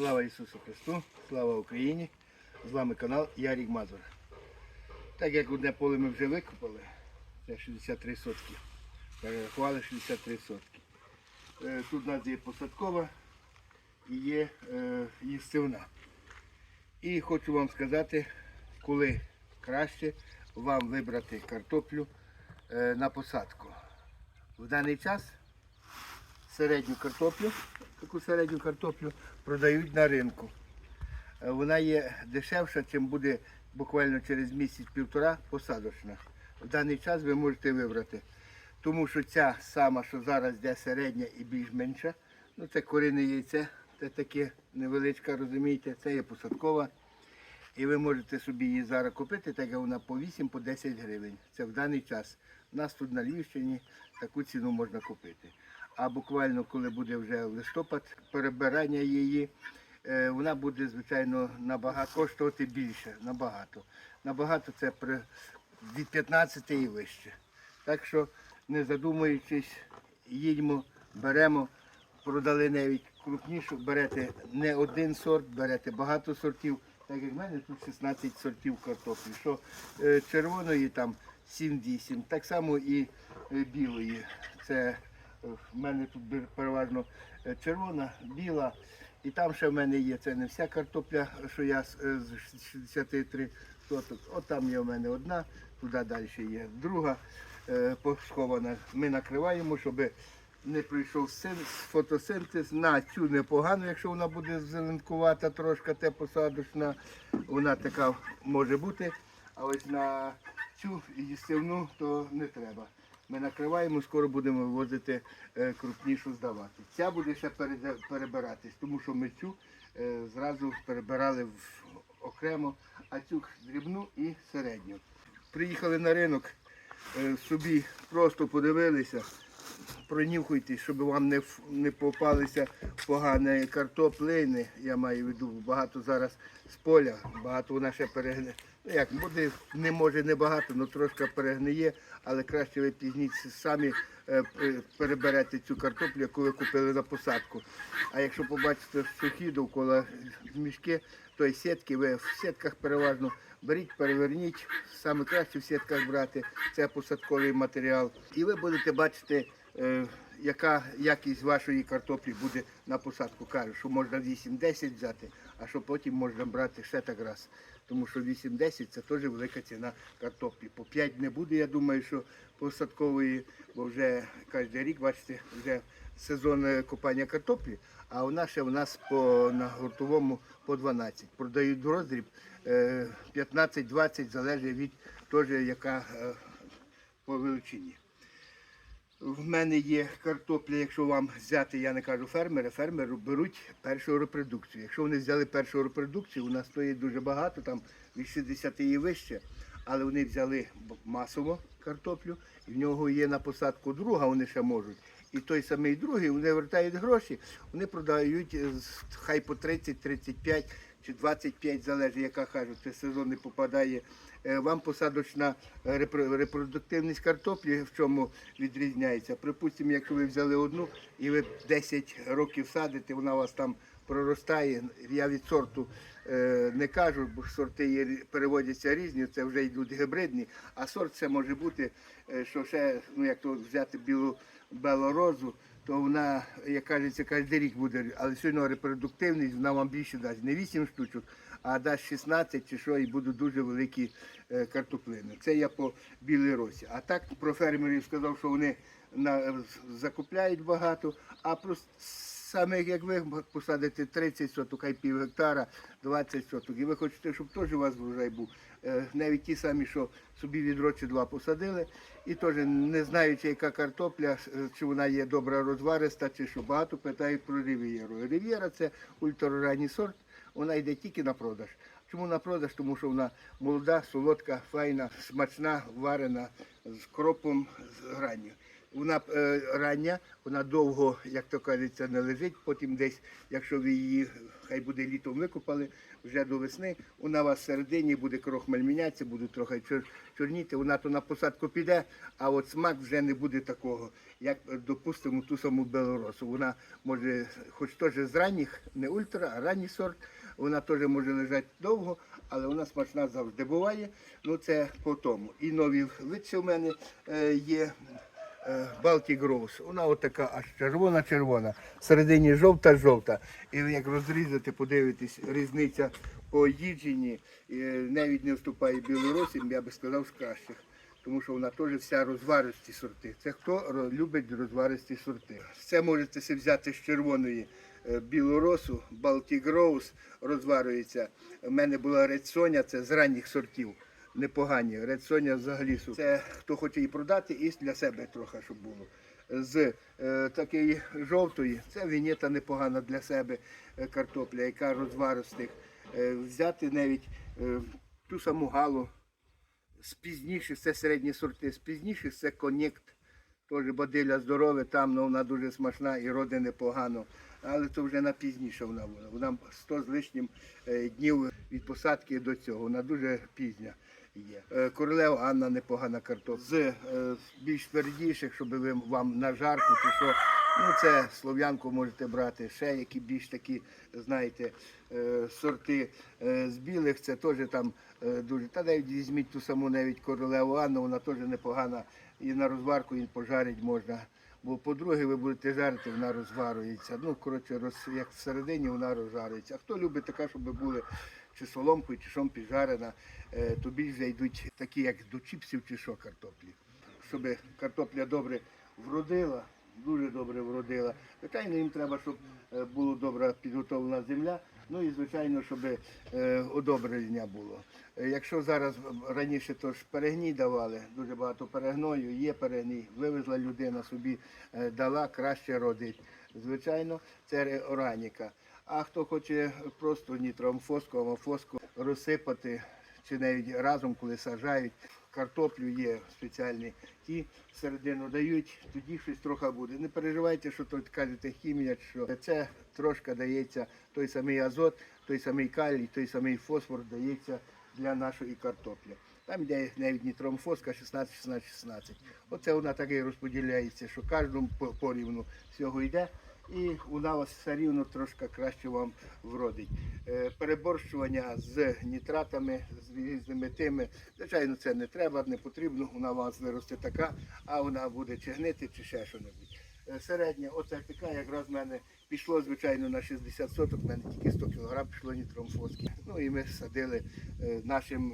Слава Ісусу Христу, слава Україні! З вами канал Ярік Мазур. Так як одне поле ми вже викопали, це 63 сотки. Перерахували 63 сотки. Е, Тут у нас є посадкова і є е, їстивна. І хочу вам сказати, коли краще вам вибрати картоплю е, на посадку. В даний час середню картоплю, таку середню картоплю продають на ринку. Е, Вона є дешевша, чим буде буквально через місяць-півтора посадочна. В даний час ви можете вибрати. Тому що ця сама, що зараз йде середня і більш менша, ну це корінне яйце, це таке невеличке, розумієте, це є посадкова. І ви можете собі її зараз купити, так як вона по 8 по 10 гривень. Це в даний час. Нас тут на Львівщині таку ціну можна купити. А буквально, коли буде вже листопад, перебирання її, е, вона буде, звичайно, набагато коштувати більше. Набагато. Набагато це при, від 15 і вище. Так що, не задумуючись, їдьмо, беремо, продали навіть крупнішу, берете не один сорт, берете багато сортів. Так як в мене тут 16 сортів картоплі, що е, червоної там 7-8, так само і е, білої. Це е, в мене тут переважно е, червона, біла. І там ще в мене є, це не вся картопля, що я з е, 63 соток. От там є в мене одна, туди далі є друга посхована. Ми накриваємо, щоб не прийшов син- фотосинтез. На цю непогано, якщо вона буде зеленкувата, трошки те посадочна, вона така може бути. А ось на цю їстивну то не треба. Ми накриваємо, скоро будемо вивозити е, крупнішу здавати. Ця буде ще перебиратись, тому що ми цю е, зразу перебирали окремо, а цю дрібну і середню. Приїхали на ринок, е, собі просто подивилися, пронюхуйте, щоб вам не, не попалися погані картоплини. Я маю в виду багато зараз з поля, багато вона ще перегне. Ну як, буде, не може не багато, але трошки перегниє, але краще ви пізніше самі е, переберете цю картоплю, яку ви купили на посадку. А якщо побачите сухі довкола мішки, то й сітки, ви в сітках переважно беріть, переверніть. Саме краще в сітках брати, це посадковий матеріал. І ви будете бачити, яка якість вашої картоплі буде на посадку. Кажу, що можна 8-10 взяти, а що потім можна брати ще так раз. Тому що 8-10 це теж велика ціна картоплі. По 5 не буде, я думаю, що посадкової, бо вже кожен рік, бачите, вже сезон е, копання картоплі, а нас ще у нас по на гуртовому по 12. Продають в роздріб е, 15-20, залежить від теж яка е, по величині. В мене є картопля, якщо вам взяти, я не кажу фермери, фермери беруть першу репродукцію. Якщо вони взяли першу репродукцію, у нас стоїть дуже багато, там від 60 і вище, але вони взяли масово картоплю, і в нього є на посадку друга, вони ще можуть. І той самий другий, вони вертають гроші, вони продають е, хай по 30, 35 чи 25, залежить, яка кажуть, це сезон не попадає. Е, Вам посадочна репродуктивність картоплі в чому відрізняється. Припустимо, якщо ви взяли одну і ви 10 років садите, вона у вас там проростає. Я від сорту е, не кажу, бо сорти переводяться різні, це вже йдуть гібридні. А сорт це може бути, е, що ще, ну як то взяти білу белорозу, то вона, як кажеться, кожен рік буде, але сьогодні репродуктивність вона вам більше дасть. Не 8 штучок, а дасть 16 чи що, і будуть дуже великі е, картоплини. Це я по білій росі. А так про фермерів сказав, що вони на, закупляють багато, а просто саме як ви посадите 30 соток, хай пів гектара, 20 соток, і ви хочете, щоб теж у вас врожай був. Е, Навіть ті самі, що собі відро чи два посадили, і теж не знаючи, яка картопля, е, чи вона є добра розвариста, чи що багато питають про рів'єру. Рів'єра це ультраранній сорт, вона йде тільки на продаж. Чому на продаж? Тому що вона молода, солодка, файна, смачна, варена, з кропом, з гранню. Вона е, рання, вона довго, як то кажеться, не лежить. Потім десь, якщо ви її, хай буде літом викопали, вже до весни, вона у вас всередині буде крохмаль мінятися, буде трохи чор- чорніти, вона то на посадку піде, а от смак вже не буде такого, як, е, допустимо, ту саму белоросу. Вона може, хоч теж з ранніх, не ультра, а ранній сорт, вона теж може лежати довго, але вона смачна завжди буває. Ну це по тому. І нові витці у мене е, є. Baltic Rose. Вона отака аж червона-червона. Всередині жовта-жовта. І як розрізати, подивитись, різниця по їдженні е, навіть не вступає білоросім, я би сказав, з кращих. Тому що вона теж вся розваристі сорти. Це хто любить розваристі сорти. Це можете взяти з червоної е, білоросу, Baltic Rose розварюється. У мене була Red Sonia, це з ранніх сортів непогані. Red Sonia взагалі супер. Це хто хоче її продати, і для себе трохи, щоб було. З е, такої жовтої, це вінета непогана для себе е, картопля, яка розваристих. Е, взяти навіть е, ту саму галу. З пізніших це середні сорти, з пізніших це конєкт. Теж бадиля здорове, там ну, вона дуже смачна і роди непогано. Але це вже на пізніше вона була. Вона 100 з лишнім е, днів від посадки до цього. Вона дуже пізня Королева Анна непогана картопля. З е, більш твердіших, щоб ви вам на жарку чи що. Ну, це слов'янку можете брати, ще які більш такі, знаєте, е, сорти Е, з білих, це теж там е, дуже. Та навіть візьміть ту саму навіть королеву Анну, вона теж непогана. І на розварку її пожарити можна. Бо по-друге, ви будете жарити, вона розварюється. Ну, коротше, роз, як всередині вона розжарюється. А хто любить така, щоб були чи соломкою, чи шом піджарена, е, то більше йдуть такі, як до чіпсів чи що картоплі. Щоб картопля добре вродила, дуже добре вродила. Звичайно, їм треба, щоб е, була добре підготовлена земля. Ну і звичайно, щоб е, одобрення було. Е, Якщо зараз раніше то ж перегній давали, дуже багато перегною, є перегній, вивезла людина собі, е, дала, краще родить. Звичайно, це органіка. А хто хоче просто нітроамфоску, амофоску розсипати, чи навіть разом, коли саджають, картоплю є спеціальні ті, всередину дають, тоді щось трохи буде. Не переживайте, що тут кажете хімія, що це трошки дається той самий азот, той самий калій, той самий фосфор дається для нашої картоплі. Там йде навіть нітромфоска 16, 16, 16. Оце вона так і розподіляється, що кожному по- порівну всього йде. І вона все рівно трошки краще вам вродить. Е, Переборщування з нітратами, з різними тими, звичайно, це не треба, не потрібно, вона у вас виросте така, а вона буде чи гнити, чи ще що-небудь. Е, Середня, оця така, якраз в мене пішло, звичайно, на 60 соток, в мене тільки 100 кг пішло нітромфоски. Ну і ми садили е, нашим,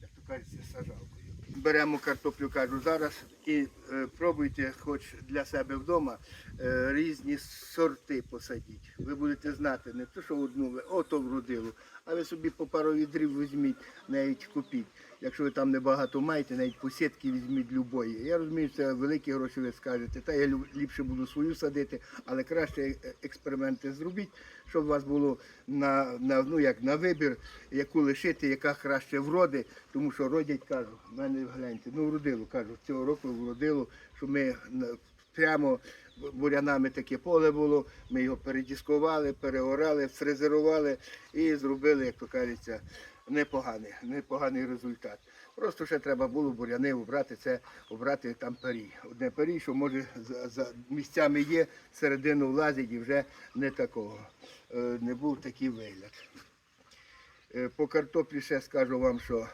як то кажеться, сажалкою. Беремо картоплю, кажу, зараз і е, пробуйте, хоч для себе вдома, е, різні сорти посадіть. Ви будете знати, не то, що одну ви, ото вродило, а ви собі по пару відрів візьміть, навіть купіть. Якщо ви там небагато маєте, навіть по сітки візьміть любої. Я розумію, це великі гроші ви скажете. Та я ліпше буду свою садити, але краще е, експерименти зробіть, щоб у вас було на, на, ну, як, на вибір, яку лишити, яка краще вроди, тому що родять, кажу, в мене гляньте, ну вродило, кажу, цього року вродило, що ми прямо бурянами таке поле було, ми його передіскували, переорали, фрезерували і зробили, як то кажеться, непоганий, непоганий результат. Просто ще треба було буряни обрати, це обрати там парі. Одне парі, що може за, за місцями є, середину влазить і вже не такого. Е, Не був такий вигляд. Е, По картоплі ще скажу вам, що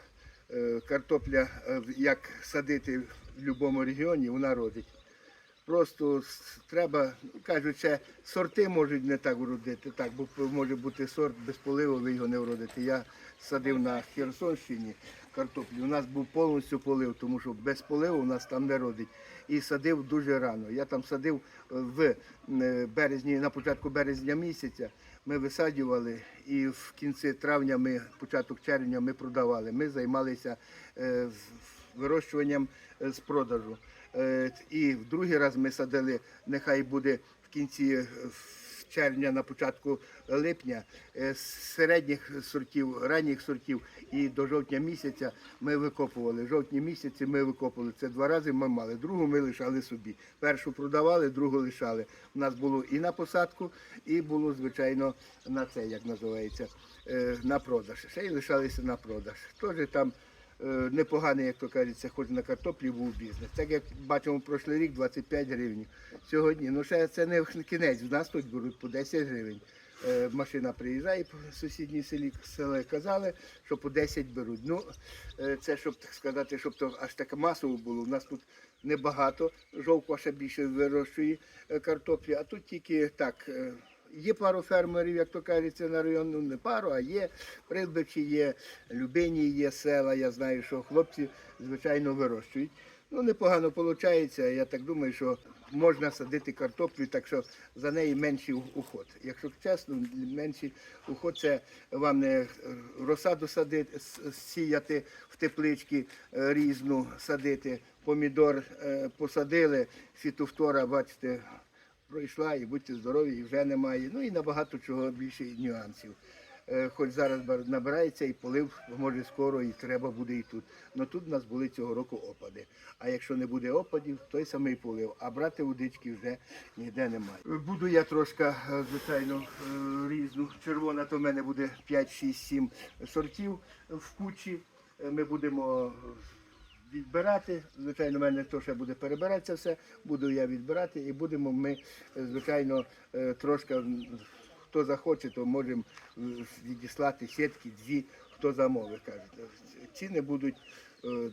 картопля, е, як садити в будь-якому регіоні, вона родить. Просто треба, ну, кажуть, ще сорти можуть не так вродити, так, бо може бути сорт без поливу, ви його не вродите. Я садив на Херсонщині картоплю. У нас був повністю полив, тому що без поливу у нас там не родить. І садив дуже рано. Я там садив е, в е, березні, на початку березня місяця. Ми висаджували і в кінці травня, ми, початок червня ми продавали. Ми займалися е, вирощуванням з продажу. І в другий раз ми садили, нехай буде в кінці червня, на початку липня, е, з середніх сортів, ранніх сортів і до жовтня місяця ми викопували. Жовтні місяці ми викопували. Це два рази ми мали. Другу ми лишали собі. Першу продавали, другу лишали. У нас було і на посадку, і було, звичайно, на це, як називається, е, на продаж. Ще й лишалися на продаж. Теж там непоганий, як то кажеться, хоч на картоплі був бізнес. Так як бачимо, прошлий рік 25 гривень. Сьогодні, ну ще це не кінець. В нас тут беруть по 10 гривень. Е, Машина приїжджає по сусідній селі селі казали, що по 10 беруть. Ну, е, це щоб так сказати, щоб то аж таке масово було. У нас тут небагато. Жовква ще більше вирощує е, картоплі, а тут тільки так. Є пару фермерів, як то кажеться, на район, ну не пару, а є Придбичі, є Любині, є села. Я знаю, що хлопці, звичайно, вирощують. Ну, непогано виходить. Я так думаю, що можна садити картоплю, так що за неї менший уход. Якщо чесно, менший уход це вам не розсаду садити, сіяти в теплички е, різну, садити, помідор е, посадили, фітофтора, бачите, пройшла і будьте здорові, і вже немає. Ну і набагато чого більше нюансів. Е, Хоч зараз набирається і полив, може скоро і треба буде і тут. Але тут у нас були цього року опади. А якщо не буде опадів, той самий полив. А брати водички вже ніде немає. Буду я трошки, е, звичайно, е, різну. Червона то в мене буде 5, 6, 7 сортів в кучі. Ми будемо відбирати. Звичайно, в мене то ще буде перебиратися все, буду я відбирати і будемо ми, е, звичайно, е, трошки, хто захоче, то можемо е, відіслати сітки, дві, хто замовить, кажуть. Ціни будуть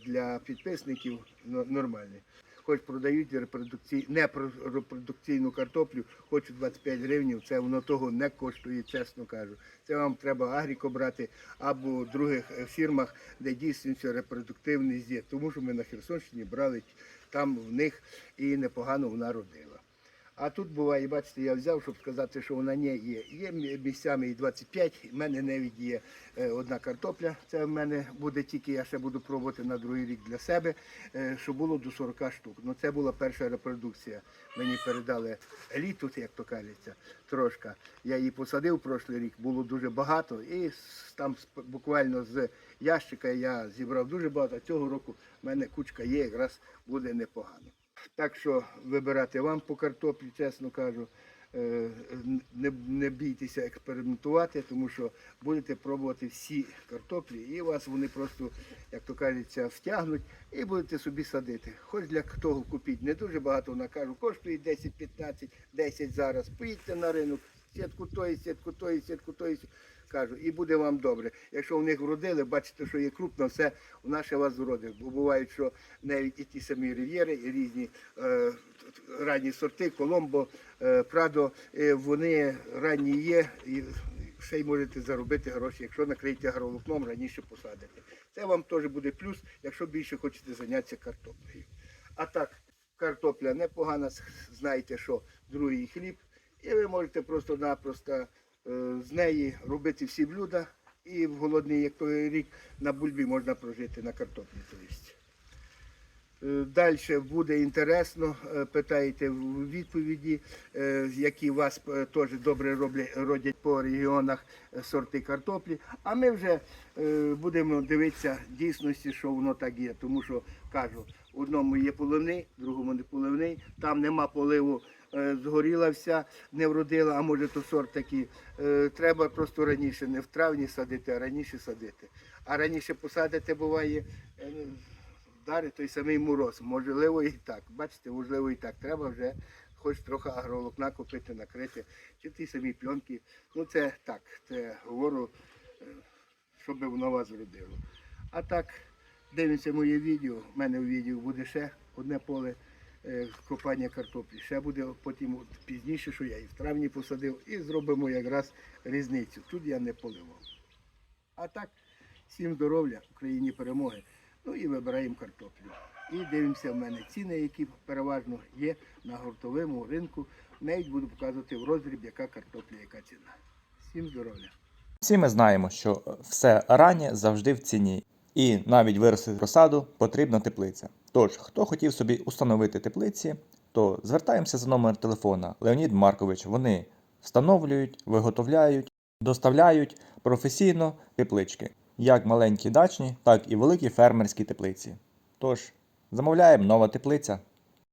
для підписників нормальні. Хоч продають репродукцій... не про- репродукційну картоплю, хоч 25 гривень, це воно того не коштує, чесно кажу. Це вам треба агріко брати або в других е, фірмах, де дійсно репродуктивний з'їзд. Тому що ми на Херсонщині брали там в них і непогано вона родила. А тут буває, бачите, я взяв, щоб сказати, що вона не є. Є місцями і 25, в мене навіть є е, одна картопля. Це в мене буде тільки, я ще буду пробувати на другий рік для себе, е, що було до 40 штук. Ну це була перша репродукція. Мені передали еліту, як то кажеться, трошки. Я її посадив прошлий рік, було дуже багато. І там буквально з ящика я зібрав дуже багато. Цього року в мене кучка є, якраз буде непогано. Так що вибирати вам по картоплі, чесно кажу. Е, Не, не бійтеся експериментувати, тому що будете пробувати всі картоплі, і вас вони просто, як то кажеться, втягнуть і будете собі садити. Хоч для того купіть. Не дуже багато вона кажу, коштує 10-15, 10 зараз. Поїдьте на ринок, сітку тої, сітку тої, сітку тої. Кажу, і буде вам добре. Якщо в них вродили, бачите, що є крупно, все у нас ще вас вродить. Бо бувають, що навіть і ті самі рів'єри, і різні е, ранні сорти, Коломбо, е, Прадо, е, вони ранні є, і ще й можете заробити гроші, якщо накриєте агроволокном, раніше посадите. Це вам теж буде плюс, якщо більше хочете зайнятися картоплею. А так, картопля непогана, знаєте, що другий хліб, і ви можете просто-напросто з неї робити всі блюда, і в голодний, як той рік, на бульбі можна прожити на картоплі. Далі буде інтересно, е, питаєте в відповіді, е, які вас е, теж добре родять по регіонах е, сорти картоплі. А ми вже е, будемо дивитися дійсності, що воно так є. Тому що кажу, одному є поливний, другому не поливний, там нема поливу, е, згоріла вся, не вродила, а може то сорт такий. Е, Треба просто раніше, не в травні садити, а раніше садити. А раніше посадити буває. е, вдарить той самий мороз. Можливо і так. Бачите, можливо і так. Треба вже хоч трохи агроволокна купити, накрити, чи ті самі пленки. Ну це так, це говорю, е, щоб воно вас зробило. А так, дивимося моє відео. У мене в відео буде ще одне поле е, копання картоплі. Ще буде потім пізніше, що я і в травні посадив, і зробимо якраз різницю. Тут я не поливав. А так, всім здоров'я, Україні перемоги. Ну і вибираємо картоплю. І дивимося в мене ціни, які переважно є на гуртовому ринку. Навіть буду показувати в роздріб, яка картопля, яка ціна. Всім здоров'я. Всі ми знаємо, що е, все раннє завжди в ціні, і навіть виростити розсаду потрібна теплиця. Тож, хто хотів собі установити теплиці, то звертаємося за номер телефона Леонід Маркович. Вони встановлюють, виготовляють, доставляють професійно теплички, як маленькі дачні, так і великі фермерські теплиці. Тож, замовляємо нова теплиця.